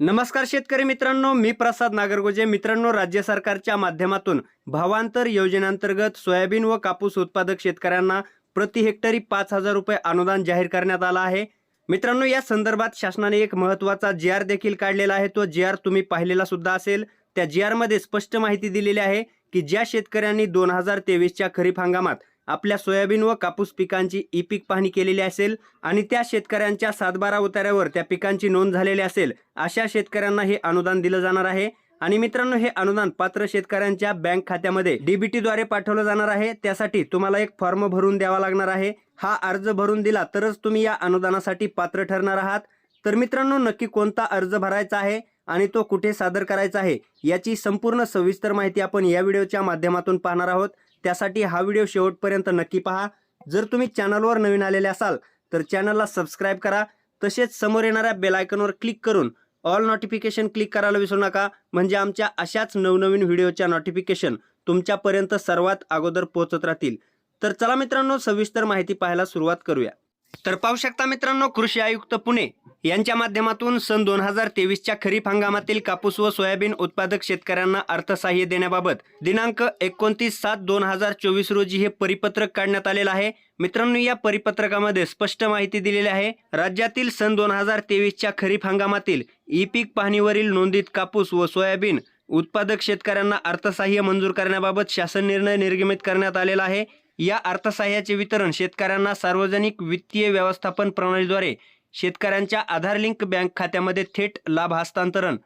नमस्कार शेतकरी मित्रांनो मी प्रसाद नागरगोजे. मित्रांनो राज्य सरकारच्या माध्यमातून भावांतर योजनेअंतर्गत सोयाबीन व कापूस उत्पादक शेतकऱ्यांना प्रति हेक्टरी पाच हजार रुपये अनुदान जाहीर करण्यात आला आहे. मित्रांनो या संदर्भात शासनाने एक महत्त्वाचा जी आर देखील काढलेला आहे. तो जी आर तुम्ही पाहिलेला सुद्धा असेल. त्या जी आरमध्ये स्पष्ट माहिती दिलेली आहे की ज्या शेतकऱ्यांनी दोन हजार तेवीसच्या खरीप हंगामात आपल्या सोयाबीन व कापूस पिकांची ई पीक पाहणी केलेली असेल आणि त्या शेतकऱ्यांच्या सातबारा उतार्यावर त्या पिकांची नोंद झालेली असेल अशा शेतकऱ्यांना हे अनुदान दिलं जाणार आहे. आणि मित्रांनो हे अनुदान पात्र शेतकऱ्यांच्या बँक खात्यामध्ये डीबीटीद्वारे पाठवलं जाणार आहे. त्यासाठी तुम्हाला एक फॉर्म भरून द्यावा लागणार आहे. हा अर्ज भरून दिला तरच तुम्ही या अनुदानासाठी पात्र ठरणार आहात. तर मित्रांनो नक्की कोणता अर्ज भरायचा आहे आणि तो कुठे सादर करायचा आहे याची संपूर्ण सविस्तर माहिती आपण या व्हिडिओच्या माध्यमातून पाहणार आहोत. त्यासाठी हा व्हिडिओ शेवटपर्यंत नक्की पहा. जर तुम्ही चॅनलवर नवीन आलेले असाल तर चॅनलला सबस्क्राईब करा. तसेच समोर येणाऱ्या बेलायकनवर क्लिक करून ऑल नोटिफिकेशन क्लिक करायला विसरू नका. म्हणजे आमच्या अशाच नवनवीन व्हिडिओच्या नोटिफिकेशन तुमच्यापर्यंत सर्वात अगोदर पोहोचत राहतील. तर चला मित्रांनो सविस्तर माहिती पाहायला सुरुवात करूया. तर पाहू शकता मित्रांनो कृषी आयुक्त पुणे यांच्या माध्यमातून सन दोन हजार तेवीसच्या खरीप हंगामातील कापूस व सोयाबीन उत्पादक शेतकऱ्यांना अर्थसहाय्य देण्याबाबत दिनांक एकोणतीस सात दोन हजार चोवीस रोजी हे परिपत्रक काढण्यात आलेलं आहे. मित्रांनो या परिपत्रकामध्ये स्पष्ट माहिती दिलेली आहे. राज्यातील सन दोन हजार तेवीसच्या खरीप हंगामातील ई पीक पाहणीवरील नोंदीत कापूस व सोयाबीन उत्पादक शेतकऱ्यांना अर्थसहाय्य मंजूर करण्याबाबत शासन निर्णय निर्गमित करण्यात आलेला आहे. या अर्थसहाय्याचे वितरण शेतकऱ्यांना सार्वजनिक वित्तीय व्यवस्थापन प्रणालीद्वारे शेतकऱ्यांच्या आधार लिंक बँक खात्यामध्ये थेट लाभ हस्तांतरण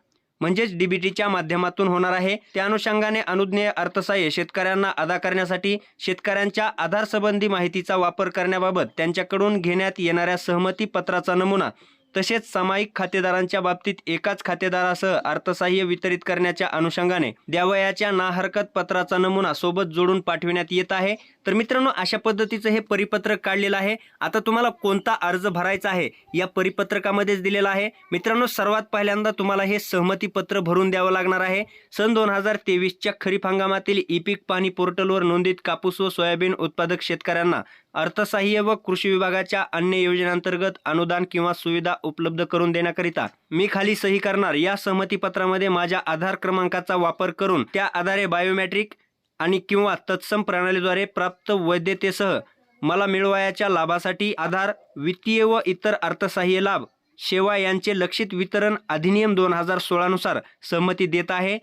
म्हणजेच डीबीटीच्या माध्यमातून होणार आहे. त्या अनुषंगाने अनुज्ञेय अर्थसहाय्य शेतकऱ्यांना अदा करण्यासाठी शेतकऱ्यांच्या आधारसंबंधी माहितीचा वापर करण्याबाबत त्यांच्याकडून घेण्यात येणाऱ्या सहमती पत्राचा नमुना तसेच सामायिक खातेदारांच्या बाबतीत एकाच खातेदारासह अर्थसहाय्य वितरित करण्याच्या अनुषंगाने द्यावयाच्या ना हरकत पत्राचा नमुना सोबत जोडून पाठविण्यात येत आहे. तर मित्रांनो अशा पद्धतीचं हे परिपत्रक काढलेलं आहे. आता तुम्हाला कोणता अर्ज भरायचा आहे या परिपत्रकामध्येच दिलेला आहे. मित्रांनो सर्वात पहिल्यांदा तुम्हाला हे सहमती पत्र भरून द्यावं लागणार आहे. सन दोन हजार तेवीसच्या खरीप हंगामातील ई पीक पाणी पोर्टलवर नोंदित कापूस व सोयाबीन उत्पादक शेतकऱ्यांना अर्थसहाय्य व कृषी विभागाच्या अन्य योजनांतर्गत अनुदान किंवा सुविधा उपलब्ध करून देण्याकरिता मी खाली सही करणार या सहमती पत्रामध्ये माझ्या आधार क्रमांकाचा वापर करून त्या आधारे बायोमॅट्रिक आणि किंवा तत्सम प्रणालीद्वारे प्राप्त वैधतेसह मला मिळवायाच्या लाभासाठी आधार वित्तीय व इतर अर्थसहाय्य लाभ सेवा यांचे लक्षित वितरण अधिनियम दोन हजार सोळानुसार सहमती देत आहे.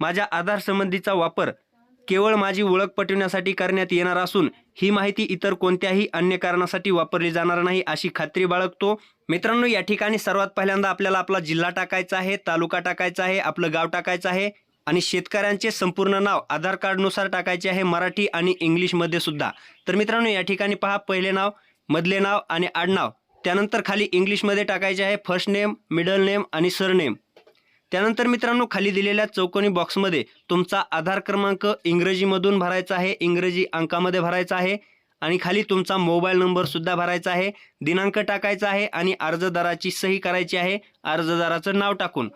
माझ्या आधार संबंधीचा वापर केवळ माझी ओळख पटवण्यासाठी करण्यात येणार असून ही माहिती इतर कोणत्याही अन्य कारणासाठी वापरली जाणार नाही अशी खात्री बाळगतो. मित्रांनो या ठिकाणी सर्वात पहिल्यांदा आपल्याला आपला जिल्हा टाकायचा आहे तालुका टाकायचा आहे आपलं गाव टाकायचं आहे आणि शेतकऱ्यांचे संपूर्ण नाव आधार कार्डनुसार टाकायचे आहे मराठी आणि इंग्लिशमध्ये सुद्धा. तर मित्रांनो या ठिकाणी पहा पहिले नाव मधले नाव आणि आडनाव. त्यानंतर खाली इंग्लिशमध्ये टाकायचे आहे फर्स्ट नेम मिडल नेम आणि सरनेम त्यानंतर मित्रांनो खाली दिलेल्या चौकोनी बॉक्समध्ये तुमचा आधार क्रमांक इंग्रजीमधून भरायचा आहे इंग्रजी अंकामध्ये भरायचा आहे आणि खाली तुमचा मोबाईल नंबरसुद्धा भरायचा आहे दिनांक टाकायचा आहे आणि अर्जदाराची सही करायची आहे अर्जदाराचं नाव टाकून.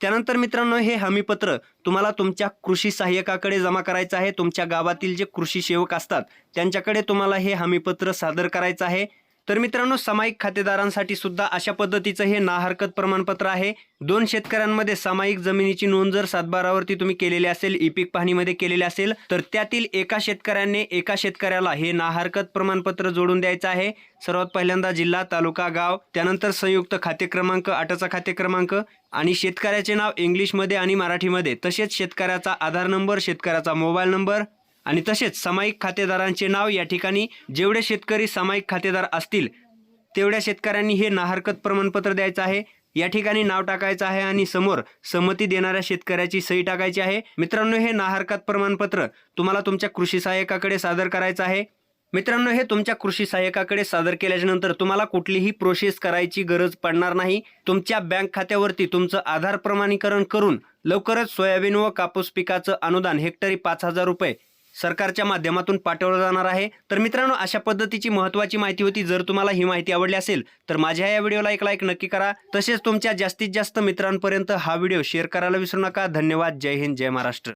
त्यानंतर मित्रांनो हे हमीपत्र तुम्हाला तुमच्या कृषी सहाय्यकाकडे जमा करायचं आहे तुमच्या गावातील जे कृषी सेवक असतात त्यांच्याकडे तुम्हाला हे हमीपत्र सादर करायचं आहे. तर मित्रांनो सामायिक खातेदारांसाठी सुद्धा अशा पद्धतीचं हे ना हरकत प्रमाणपत्र आहे. दोन शेतकऱ्यांमध्ये सामायिक जमिनीची नोंद जर सातबारावरती तुम्ही केलेली असेल ई पीक पाहणीमध्ये केलेली असेल तर त्यातील एका शेतकऱ्याने एका शेतकऱ्याला हे ना हरकत प्रमाणपत्र जोडून द्यायचं आहे. सर्वात पहिल्यांदा जिल्हा तालुका गाव त्यानंतर संयुक्त खाते क्रमांक आटाचा खाते क्रमांक आणि शेतकऱ्याचे नाव इंग्लिशमध्ये आणि मराठीमध्ये. तसेच शेतकऱ्याचा आधार नंबर शेतकऱ्याचा मोबाईल नंबर आणि तसेच सामायिक खातेदारांचे नाव या ठिकाणी जेवढे शेतकरी सामायिक खातेदार असतील तेवढ्या शेतकऱ्यांनी हे नाहरकत प्रमाणपत्र द्यायचं आहे. या ठिकाणी नाव टाकायचं आहे आणि समोर संमती देणाऱ्या शेतकऱ्याची सही टाकायची आहे. मित्रांनो हे नाहरकत प्रमाणपत्र तुम्हाला तुमच्या कृषी सहाय्यकाकडे सादर करायचं आहे. मित्रांनो हे तुमच्या कृषी सहाय्यकाकडे सादर केल्यानंतर तुम्हाला कुठलीही प्रोसेस करायची गरज पडणार नाही. तुमच्या बँक खात्यावरती तुमचं आधार प्रमाणीकरण करून लवकरच सोयाबीन व कापूस पिकाचं अनुदान हेक्टरी पाच हजार रुपये सरकारच्या माध्यमातून पाठवलं जाणार आहे. तर मित्रांनो अशा पद्धतीची महत्त्वाची माहिती होती. जर तुम्हाला ही माहिती आवडली असेल तर माझ्या या व्हिडिओला एक लाईक नक्की करा. तसेच तुमच्या जास्तीत जास्त मित्रांपर्यंत हा व्हिडिओ शेअर करायला विसरू नका. धन्यवाद. जय हिंद. जय महाराष्ट्र.